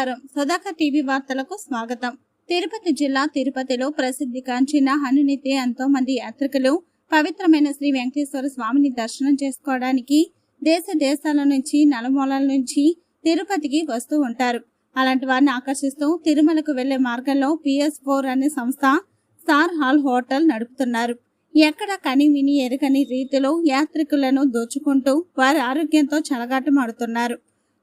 నమస్కారం. సుధాకర్ టీవీ వార్తలకు స్వాగతం. తిరుపతి జిల్లా తిరుపతిలో ప్రసిద్ధి కాంచిన హనునితే ఎంతో మంది యాత్రికులు పవిత్రమైన శ్రీ వెంకటేశ్వర స్వామిని దర్శనం చేసుకోవడానికి దేశ దేశాల నుంచి నలుమూలల నుంచి తిరుపతికి వస్తూ ఉంటారు. అలాంటి వారిని ఆకర్షిస్తూ తిరుమలకు వెళ్ళే మార్గంలో పిఎస్ ఫోర్ అనే సంస్థ స్టార్ హాల్ హోటల్ నడుపుతున్నారు. ఎక్కడ కని విని ఎరగని రీతిలో యాత్రికులను దోచుకుంటూ వారి ఆరోగ్యంతో చెలగాటమాడుతున్నారు.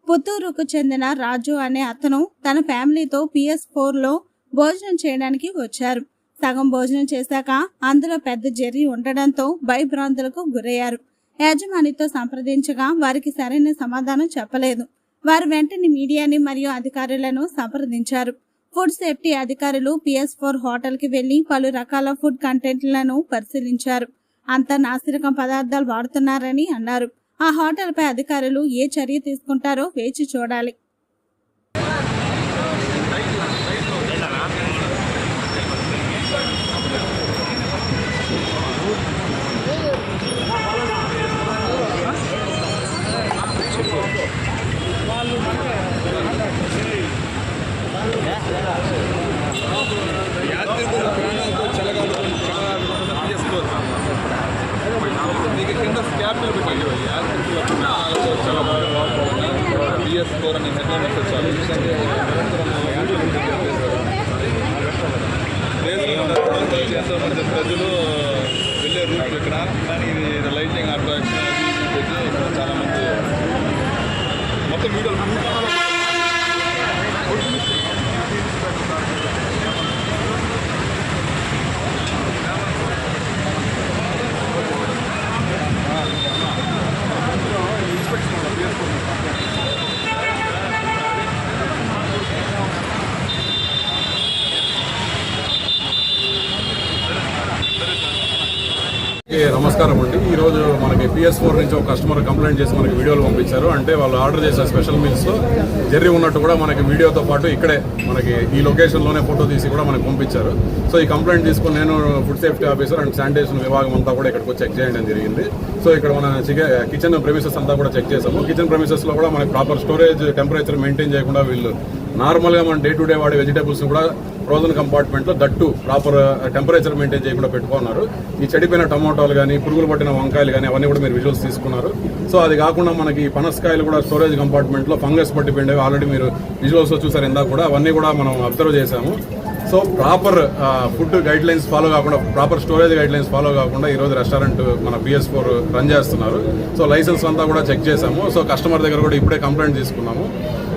పుత్తూరుకు చెందిన రాజు అనే అతను తన ఫ్యామిలీతో పిఎస్ ఫోర్లో భోజనం చేయడానికి వచ్చారు. సగం భోజనం చేశాక అందులో పెద్ద జెర్రీ ఉండడంతో భయభ్రాంతులకు గురయ్యారు. యాజమానితో సంప్రదించగా వారికి సరైన సమాధానం చెప్పలేదు. వారు వెంటనే మీడియాని మరియు అధికారులను సంప్రదించారు. ఫుడ్ సేఫ్టీ అధికారులు పిఎస్ ఫోర్ హోటల్కి వెళ్ళి పలు రకాల ఫుడ్ కంటెంట్లను పరిశీలించారు. అంతా నాసిరకం పదార్థాలు వాడుతున్నారని అన్నారు. ఆ హోటల్ పై అధికారులు ఏ చర్య తీసుకుంటారో వేచి చూడాలి. యాత్రికుల రూట్ ఇక్కడ కానీ ఇది లైటింగ్ అట్రాక్షన్ అది ఇది పెట్టి ఇక్కడ చాలా మంది మొత్తం వీడియోలు నమస్కారం అండి. ఈ రోజు మనకి పిఎస్ ఫోర్ నుంచి ఒక కస్టమర్ కంప్లైంట్ చేసి మనకి వీడియోలు పంపించారు. అంటే వాళ్ళు ఆర్డర్ చేసిన స్పెషల్ మీల్స్ జర్రీ జెర్రీ ఉన్నట్టు కూడా మనకి వీడియోతో పాటు ఇక్కడే మనకి ఈ లొకేషన్లోనే ఫోటో తీసి కూడా మనకి పంపించారు. సో ఈ కంప్లైంట్ తీసుకుని నేను food safety officer and sanitation విభాగం అంతా కూడా ఇక్కడికి చెక్ చేయడం జరిగింది. సో ఇక్కడ మన కిచెన్ ప్రమిసెస్ అంతా కూడా చెక్ చేసాము కిచెన్ ప్రమిసెస్లో కూడా మనకి ప్రాపర్ స్టోరేజ్ టెంపరేచర్ మెయింటైన్ చేయకుండా వీళ్ళు నార్మల్గా మనం మన డే టు డే వాడే వెజిటేబుల్స్ కూడా ఫ్రోజన్ కంపార్ట్మెంట్లో దట్టు ప్రాపర్ టెంపరేచర్ మెయింటైన్ చేయకుండా పెట్టుకున్నారు. ఈ చెడిపోయిన టమాటాలు కానీ పురుగులు పట్టిన వంకాయలు కానీ అవన్నీ కూడా మీరు విజువల్స్ తీసుకున్నారు. సో అది కాకుండా మనకి పనసకాయలు కూడా స్టోరేజ్ కంపార్ట్మెంట్లో ఫంగస్ పట్టిపోయిండేవి ఆల్రెడీ మీరు విజువల్స్ చూసారు ఇందాక కూడా అవన్నీ కూడా మనం అబ్జర్వ్ చేశాము. So proper food guidelines follow కాకుండా proper storage guidelines follow కాకుండా ఈరోజు రెస్టారెంట్ మన బిఎస్ ఫోర్ రన్ చేస్తున్నారు. సో లైసెన్స్ అంతా కూడా చెక్ చేసాము సో కస్టమర్ దగ్గర కూడా ఇప్పుడే కంప్లైంట్ తీసుకున్నాము.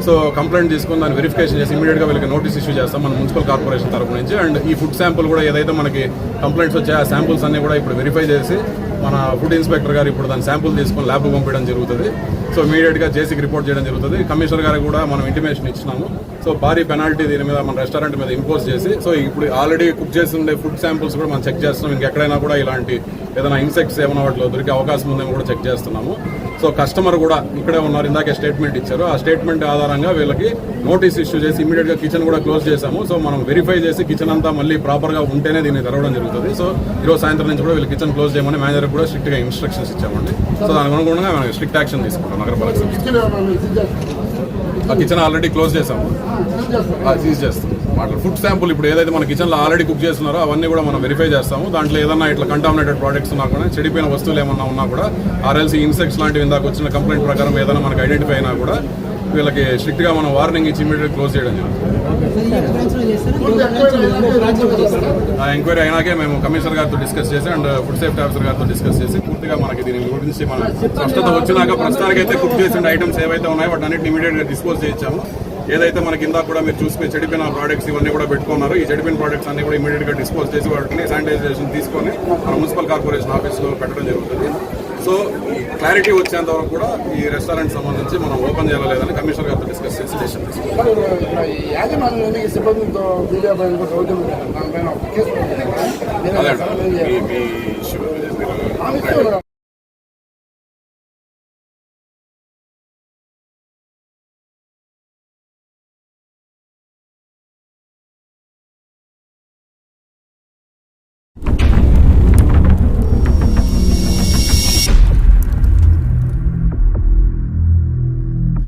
సో కంప్లైంట్ తీసుకుని దాన్ని వెరిఫికేషన్ చేసి ఇమీడియట్గా వీళ్ళకి నోటీస్ ఇష్యూ చేస్తాం మన మున్సిపల్ కార్పొరేషన్ తరపు నుంచి. అండ్ ఈ ఫుడ్ శాంపుల్ కూడా ఏదైతే మనకి కంప్లైంట్స్ వచ్చాయో ఆ శాంపుల్స్ అన్ని కూడా ఇప్పుడు వెరిఫై చేసి మన ఫుడ్ ఇన్స్పెక్టర్ గారు ఇప్పుడు దాని శాంపుల్ తీసుకొని ల్యాబ్ పంపించడం జరుగుతుంది. సో ఇమీడియట్గా జేసీకి రిపోర్ట్ చేయడం జరుగుతుంది. కమిషనర్ గారికి కూడా మనం ఇంటిమేషన్ ఇచ్చినాము. సో భారీ పెనాల్టీ దీని మీద మన రెస్టారెంట్ మీద ఇంపోజ్ చేసి సో ఇప్పుడు ఆల్రెడీ కుక్ చేసి ఉండే ఫుడ్ శాంపుల్స్ కూడా మనం చెక్ చేస్తున్నాం. ఇంకెక్కడైనా కూడా ఇలాంటి ఏదైనా ఇన్సెక్ట్స్ ఏమైనా వాటిలో దొరికే అవకాశం ఉందేమో కూడా చెక్ చేస్తున్నాము. సో కస్టమర్ కూడా ఇక్కడే ఉన్నారు. ఇందాకే స్టేట్మెంట్ ఇచ్చారు. ఆ స్టేట్మెంట్ ఆధారంగా వీళ్ళకి నోటీస్ ఇష్యూ చేసి ఇమీడియట్గా కిచెన్ కూడా క్లోజ్ చేశాము. సో మనం వెరిఫై చేసి కిచెన్ అంతా మళ్ళీ ప్రాపర్గా ఉంటేనే దీన్ని తెరవడం జరుగుతుంది. సో ఈరోజు సాయంత్రం నుంచి కూడా వీళ్ళు కిచెన్ క్లోజ్ చేయమని మేనేజర్ కూడా స్ట్రిక్ట్గా ఇన్స్ట్రక్షన్స్ ఇచ్చామండి. సో దానికి అనుగుణంగా మనం స్ట్రిక్ట్ యాక్షన్ తీసుకుంటాం నగరపాలక కిచెన్ ఆల్రెడీ క్లోజ్ చేసాము సీజ్ చేస్తాం. మాట్లాడు ఫుడ్ శాంపుల్ ఇప్పుడు ఏదైతే మన కిచెన్లో ఆల్రెడీ కుక్ చేస్తున్నారో అవన్నీ కూడా మనం వెరిఫై చేస్తాము. దాంట్లో ఏదన్నా ఇట్లా కంటామినేటెడ్ ప్రోడక్ట్స్ ఉన్నా కూడా చెడిపోయిన వస్తువులు ఏమన్నా ఉన్నా కూడా ఆర్ఎల్సీ ఇన్సెక్ట్స్ లాంటివి ఇందాక వచ్చిన కంప్లైంట్ ప్రకారం ఏదైనా మనకు ఐడెంటిఫై అయినా కూడా వీళ్ళకి స్ట్రిక్ట్గా మనం వార్నింగ్ ఇచ్చి ఇమీడియట్ క్లోజ్ చేయడం జరుగుతుంది. ఆ ఎంక్వైరీ అయినాకే మేము కమిషనర్ గారితో డిస్కస్ చేసి అండ్ ఫుడ్ సేఫ్టీ ఆఫీసర్ గారితో డిస్కస్ చేసి పూర్తిగా మనకి దీని గురించి మన స్పష్టత వచ్చినాక ప్రస్తుతానికి అయితే కుక్ చేసిన ఐటమ్స్ ఏవైతే ఉన్నాయో వాటి అన్నింటిని ఇమీడియట్గా డిస్పోజ్ చేయించాము. ఏదైతే మనకి ఇందాక కూడా మీరు చూసుకుని చెడిపోయిన ప్రోడక్ట్స్ ఇవన్నీ కూడా పెట్టుకున్నారు. ఈ చెడిపోయిన ప్రోడక్ట్స్ అన్ని కూడా ఇమీడియట్గా డిస్పోజ్ చేసి వాటిని శానిటైజేషన్ తీసుకొని మన మున్సిపల్ కార్పొరేషన్ ఆఫీస్లో పెట్టడం జరుగుతుంది. సో క్లారిటీ వచ్చేంత వరకు కూడా ఈ రెస్టారెంట్ సంబంధించి మనం ఓపెన్ చేయాలా లేదని కమిషనర్ గారితో డిస్కస్ చేసి డెసిషన్ తీసుకుంటాం అదే. మీ- ఇష్యూ